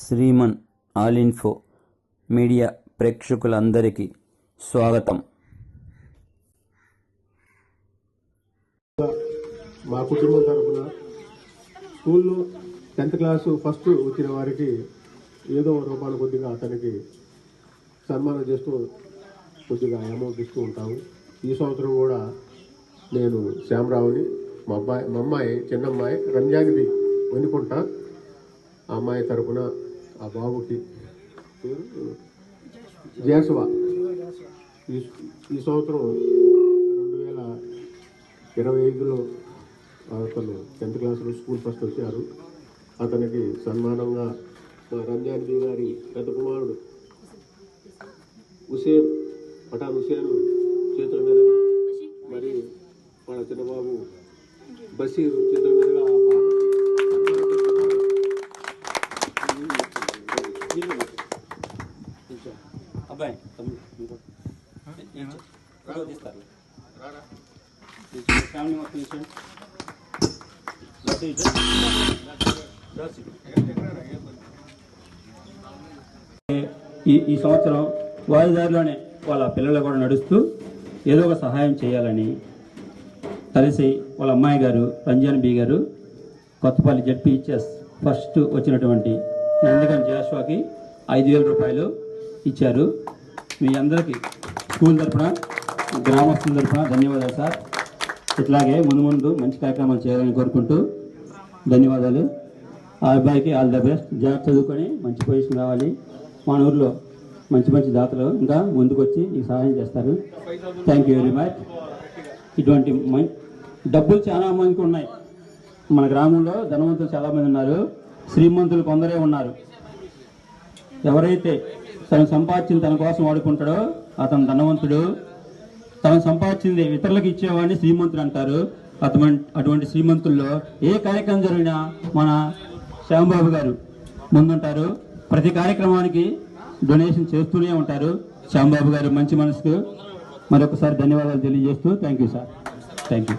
Shriman all info media ప్రేక్షకులందరికీ స్వాగతం. మా కుటుంబం తరఫున స్కూల్లో టెన్త్ క్లాసు ఫస్ట్ వచ్చిన వారికి ఏదో రూపాయల కొద్దిగా అతనికి సన్మానం చేస్తూ కొద్దిగా అమౌంట్ ఇస్తూ ఉంటాము. ఈ సంవత్సరం కూడా నేను శ్యామరావుని మా అబ్బాయి మా అమ్మాయి చిన్నమ్మాయి రంజానిది వండుకుంటా ఆ అమ్మాయి తరపున ఆ బాబుకి. జేసవా ఈ ఈ సంవత్సరం రెండు వేల ఇరవై ఐదులో అతను టెన్త్ క్లాస్లో స్కూల్ ఫస్ట్ వచ్చారు. అతనికి సన్మానంగా మా రంజాన్ బీ గారి పెద్ద కుమారుడు హుసేన్ పఠాన్ హుసేన్ చేతుల మీద మరి వాళ్ళ చిన్నబాబు బషీర్ చేతుల మీద అబ్బాయి ఫ్యామిలీ మొత్తం ఇచ్చేయండి. ఈ ఈ సంవత్సరం వాయిదారిలోనే వాళ్ళ పిల్లలు కూడా నడుస్తూ ఏదో ఒక సహాయం చేయాలని కలిసి వాళ్ళ అమ్మాయి గారు రంజాన్ బి గారు కొత్తపల్లి జడ్పీహెచ్ఎస్ ఫస్ట్ వచ్చినటువంటి నందిగం జాషువాకి ఐదు వేల రూపాయలు ఇచ్చారు. మీ అందరికీ స్కూల్ తరఫున గ్రామస్తుల తరఫున ధన్యవాదాలు సార్. ఇట్లాగే ముందు ముందు మంచి కార్యక్రమాలు చేయాలని కోరుకుంటూ ధన్యవాదాలు. ఆ అబ్బాయికి ఆల్ ద బెస్ట్. జాబ్ చదువుకొని మంచి పొజిషన్ రావాలి. మన ఊర్లో మంచి మంచి దాతలు ఇంకా ముందుకు వచ్చి సహాయం చేస్తారు. థ్యాంక్ యూ వెరీ మచ్ ఇటువంటి డబ్బులు చాలా మందికి ఉన్నాయి. మన గ్రామంలో ధనవంతులు చాలామంది ఉన్నారు. శ్రీమంతులు కొందరే ఉన్నారు. ఎవరైతే తను సంపాదించింది తన కోసం వాడుకుంటాడో అతను ధనవంతుడు. తను సంపాదించింది ఇతరులకు ఇచ్చేవాడిని శ్రీమంతుడు అంటారు. అటువంటి అటువంటి శ్రీమంతుల్లో ఏ కార్యక్రమం జరిగినా మన శ్యాంబాబు గారు ముందుంటారు. ప్రతి కార్యక్రమానికి డొనేషన్ చేస్తూనే ఉంటారు. శ్యాంబాబు గారు మంచి మనసుకు మరొకసారి ధన్యవాదాలు తెలియజేస్తూ thank you sir. Thank you